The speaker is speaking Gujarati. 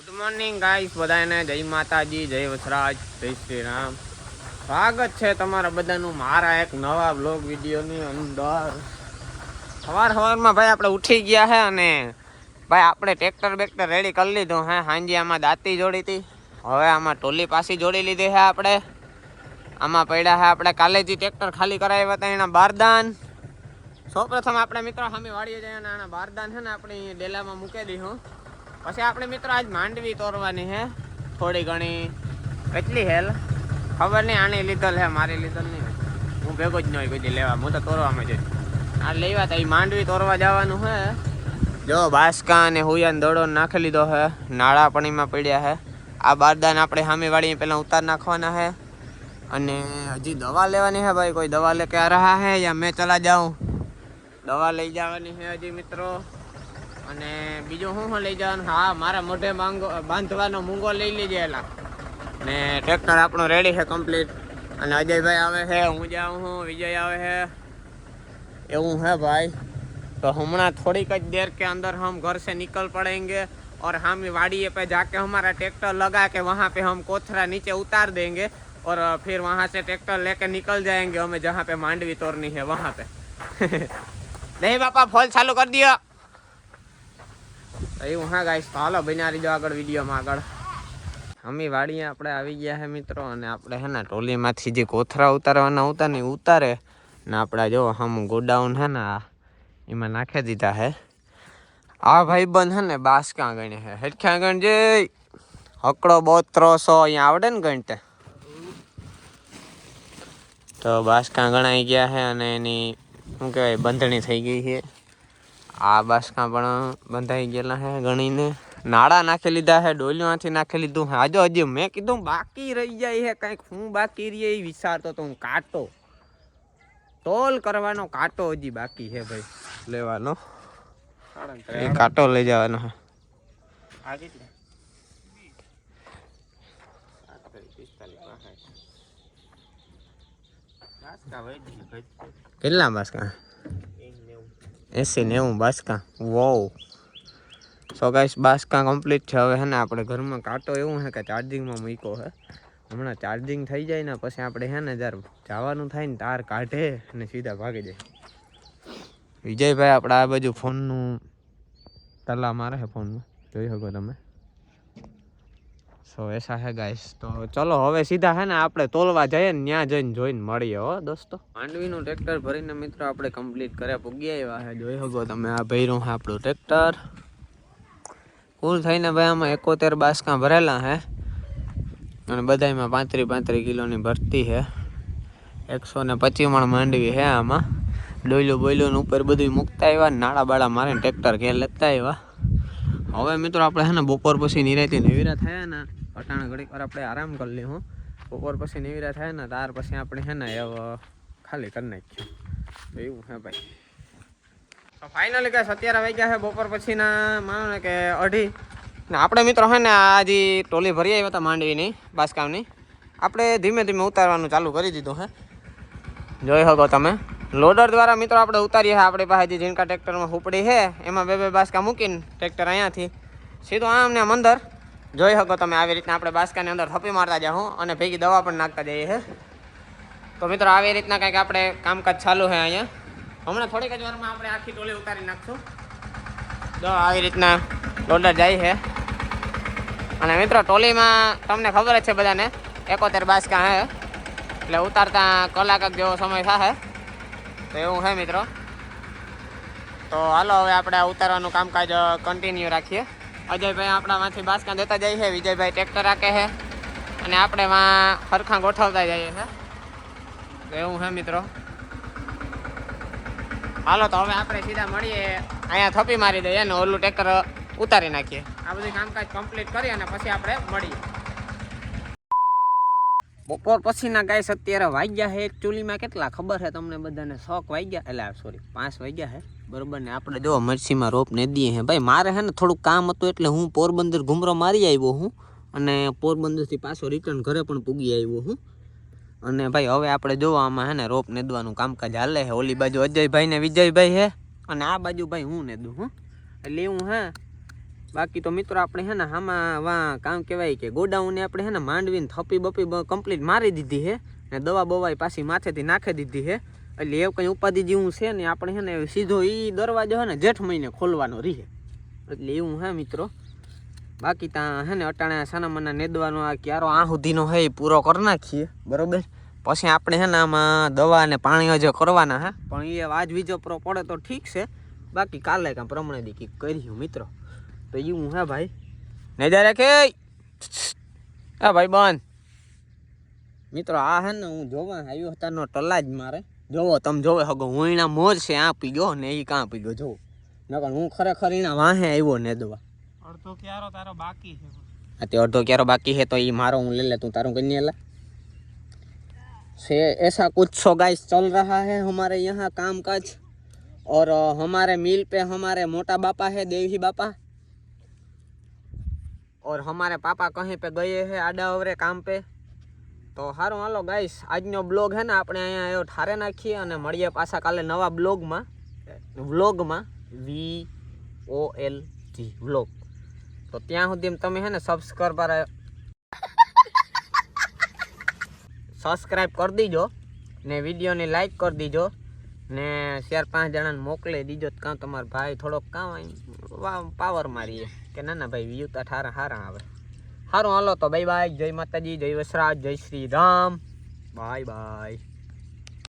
ગુડ મોર્નિંગ ગાઈસ બધાને જય માતાજી, જય વસરાજ, જય શ્રી રામ સ્વાગત છે તમારા બધાનું મારા એક નવા બ્લોગ વિડીયોની અંદર. સવાર સવારમાં ભાઈ આપણે ઉઠી ગયા છે અને ભાઈ આપણે ટ્રેક્ટર બેક્ટર રેડી કરી લીધું હે. હાંજી આમાં દાંતી જોડી હતી. હવે આમાં ટોલી પાસી જોડી લીધી છે આપણે. આમાં પડ્યા છે આપણે કાલે જે ટ્રેક્ટર ખાલી કરાવ્યા હતા, એના બારદાન. સૌપ્રથમ આપણે મિત્રો સામે વાળીએ જઈએ અને આના બારદાન છે ને આપણે ડેલામાં મૂકી દઈશું પછી આપણે મિત્રો આજ માંડવી તોરવાની છે થોડી ઘણી. કેટલી હેલ? ખબર નહીં, આની લીધલ હે, મારી લીધેલ નહીં. હું ભેગો જ ન કોઈ લેવા. હું તો તોરવામાં જઈશ આ લેવા તો માંડવી તોરવા જવાનું છે જો બાસકા અને હુયાન દડો નાખી લીધો છે નાળા પાણીમાં પડ્યા છે આ બારદાન આપણે સામેવાળી પહેલાં ઉતાર નાખવાના છે અને હજી દવા લેવાની છે ભાઈ? કોઈ દવા લેકે આ રહ્યા હે યા મેં ચલા જાઉં. દવા લઈ જવાની છે હજી મિત્રો. અને બીજું શું શું લઈ જવાનું હા મારા મોઢે માંગો બાંધવાનો મૂંગો લઈ લીધેલા ને ટ્રેક્ટર આપણું રેડી છે કમ્પ્લીટ અને અજયભાઈ આવે છે હું જાઉં છું વિજય આવે છે એવું है भाई तो हमारा थोड़ी कुछ देर के अंदर हम घर से निकल पड़ेंगे और हम वाड़ी पे जाके हमारा ट्रैक्टर लगा के वहाँ पे हम कोथरा नीचे उतार देंगे और फिर वहाँ से ट्रैक्टर लेके निकल जाएंगे हमें जहाँ पे मांडवी तोड़नी है वहाँ पे नहीं पापा फॉल चालू कर दिया તો એવું, હા ગાઈશ તો હાલો બન્યા રહીજો આગળ વિડીયોમાં આગળ. અમે વાડીએ આપણે આવી ગયા છે મિત્રો, અને આપણે હે ને ટોલીમાંથી જે કોથરા ઉતારવાના હતા ને ઉતારે, ને આપણે જો હમ ગોડાઉન હે ને એમાં નાખી દીધા હે. આ ભાઈ બંધ હે ને બાસ ક્યાં ગણે હે. હેઠ્યા ગણ જે, હકડો બોતરો સો, અહીંયા આવડે ને ગણતે તો. બાસ ક્યાં ગણાઈ ગયા છે અને એની, શું કહેવાય, બંધણી થઈ ગઈ છે આ બાસકા પણ બંધાઈ ગયેલા હે ગણીને. નાળા નાખી લીધા હે ડોલીમાંથી નાખી લીધું હે. આજો હજી મેં કીધું બાકી રહી જાય હે કંઈક હું બાકી રહી એ વિચારતો તો હું કાંટો. તોલ કરવાનો કાંટો હજી બાકી છે ભાઈ. લેવાનો. એ કાંટો લઈ જવાનો હે. કેટલા બાસકા? એસી નેવું બાસકા. વોવ. સો ગાઈસ બાસકા કમ્પ્લીટ છે. હવે હે ને આપણે ઘરમાં કાંટો એવું છે કે ચાર્જિંગમાં મૂક્યો છે હમણાં ચાર્જિંગ થઈ જાય ને પછી આપણે હે ને જ્યારે જવાનું થાય ને તાર કાઢે અને સીધા ભાગી જાય. વિજયભાઈ, આપણે આ બાજુ ફોનનું તલા મારે છે ફોનમાં જોઈ શકો તમે? સો એસા હે ગાઈસ તો ચલો, હવે સીધા હે ને આપણે તોલવા જઈએ ને ત્યાં જઈને જોઈને મળીએ હો, દોસ્તો. માંડવીનું ટ્રેક્ટર ભરીને મિત્રો આપણે કમ્પ્લીટ કર્યા પૂગી આવ્યા હે. જોઈ શકો તમે, આ ભર્યું હે આપણું ટ્રેક્ટર કુલ થઈને ભાઈ, આમાં એકોતેર બાસકા ભરેલા હે. અને બધામાં પાંત્રી પાંત્રી કિલોની ભરતી છે એકસો ને પચીસ મણ માંડવી છે આમાં. ડોયલું બોયલું ઉપર બધું મૂકતા આવ્યા નાળા બાળા મારીને ટ્રેક્ટર ઘેર લેતા આવ્યા. હવે મિત્રો આપણે હે ને બપોર પછી નિરાયતી નેવીરા થયા ને અટાણા ઘડીક વાર આપણે આરામ કરી લઈએ બપોર પછી નિવિરા થાય ને ત્યાર પછી આપણે છે ને ખાલી કરી નાખ્યું. એવું હે ભાઈ. તો ફાઇનલી ગાઈસ અત્યારે વાગ્યા છે બપોર પછીના, માનો ને કે અઢી. ને આપણે મિત્રો છે ને આ જે ટોલી ભરી આવ્યા હતા માંડવીની, બાસકામની, આપણે ધીમે ધીમે ઉતારવાનું ચાલુ કરી દીધું હે. જોઈ શકો તમે. લોડર દ્વારા મિત્રો આપણે ઉતારીએ છીએ આપણી પાસે જે ઝીણકા ટ્રેક્ટરમાં હુપડી છે એમાં બે બે બાસકા મૂકીને ટ્રેક્ટર અહીંયાથી સીધું આમ ને આમ અંદર. જોઈ શકો તમે આવી રીતના આપણે બાસ્કાની અંદર થપી મારતા જાઉં અને ભેગી દવા પણ નાખતા જઈએ છે તો મિત્રો આવી રીતના કંઈક આપણે કામકાજ ચાલુ છે અહીંયા. હમણાં થોડીક જ વારમાં આપણે આખી ટોલી ઉતારી નાખશું. જો આવી રીતના લોડર જાય છે અને મિત્રો ટોલીમાં તમને ખબર જ છે બધાને, એકોતેર બાસ્કા હે. એટલે ઉતારતા કલાક જેવો સમય થશે તો એવું છે મિત્રો. તો હાલો હવે આપણે ઉતારવાનું કામકાજ કન્ટિન્યુ રાખીએ. અજયભાઈ આપણામાંથી બાસકા દેતા જાય છે, વિજયભાઈ ટ્રેક્ટર રાખે છે. અને આપણે માં હરખા ગોઠવતા જઈએ છે. એવું છે મિત્રો. હાલો, તો હવે આપણે સીધા મળીએ. અહીંયા થપી મારી દઈએ ને ઓલું ટ્રેક્ટર ઉતારી નાખીએ. આ બધું કામકાજ કમ્પ્લીટ કરી અને પછી આપણે મળીએ. બપોર પછીના ગાઈસ અત્યારે વાગ્યા છે. ચૂલીમાં કેટલા ખબર છે તમને બધાને? શોખ વાગ્યા, એટલે સોરી પાંચ વાગ્યા છે. બરોબર ને? આપણે જો મરસીમાં રોપ ને દઈએ હે. ભાઈ, મારે હે ને થોડુંક કામ હતું એટલે હું પોરબંદર ઘુમરો મારી આવ્યો હું અને પોરબંદરથી પાછો રિટર્ન ઘરે પણ પૂગી આવ્યો હું. અને ભાઈ, હવે આપણે જોવા આમાં હે ને રોપ નેદવાનું કામકાજ હાલે છે ઓલી બાજુ અજયભાઈ ને વિજયભાઈ હે અને આ બાજુ ભાઈ હું નેદું હું. એટલે એવું હે. બાકી તો મિત્રો આપણે હે ને આમાં વા કામ કહેવાય કે ગોડાઉને આપણે હે ને માંડવીને થપી બપી કમ્પ્લીટ મારી દીધી છે ને દવા બવાઈ પાછી માથેથી નાખી દીધી છે એટલે એવું કંઈ ઉપાધિ જેવું છે ને, આપણે છે ને સીધો એ દરવાજો છે ને જેઠ મહિને ખોલવાનો રહે. એટલે એવું હે મિત્રો. બાકી ત્યાં હે ને અટાણે સાના મના નેદવાનો આ ક્યારો આ સુધીનો હે એ પૂરો કરી નાખીએ, બરાબર? પછી આપણે હે ને આમાં દવા અને પાણી જે કરવાના હે. પણ એ વાજ બીજો પ્રો પડે તો ઠીક છે. બાકી કાલે કાં પ્રમાણે દી કંઈક કર્યું મિત્રો. તો એવું હે ભાઈ. નહીં રાખે. હા ભાઈ બંધ. મિત્રો, આ હે ને હું જોવા આવ્યો હતા નો ટલા જ મારે. જોવો તમે જોવે હગો હું એના મોજ છે આ પી ગયો ને એ કાં પી ગયો જોવો નકર હું ખરેખર એના વાહે આવ્યો ને દવા અડધો ક્યારો તારો બાકી છે આ તે અડધો ક્યારો બાકી है तो ये मारो हूँ ले ले तू तारू कन्या ला से ऐसा कुछ सो गाइस चल रहा है हमारे यहाँ काम काज और अ, हमारे मिल पे हमारे मोटा बापा है देवी बापा और हमारे पापा कहीं पे गए हैं आडा अवरे કામ पे તો સારું હાલો ગાઈસ આજનો બ્લોગ હે ને આપણે અહીંયા એવો ઠારે નાખીએ અને મળીએ પાછા કાલે નવા બ્લોગમાં વ્લોગમાં વી ઓ એલ જી વ્લોગ તો ત્યાં સુધી તમે હે ને સબસ્ક્રાઈબ સબસ્ક્રાઈબ કરી દીજો ને વિડીયોને લાઈક કરી દીજો ને ચાર પાંચ જણાને મોકલી દીજો કાં તમારો ભાઈ થોડોક કાં પાવર મારીએ. કે ના ના ભાઈ વ્યૂ તો ઠારા, હારા આવે. સારું હાલો તો બાય બાય જય માતાજી જય વસરાજ જય શ્રી રામ. Bye bye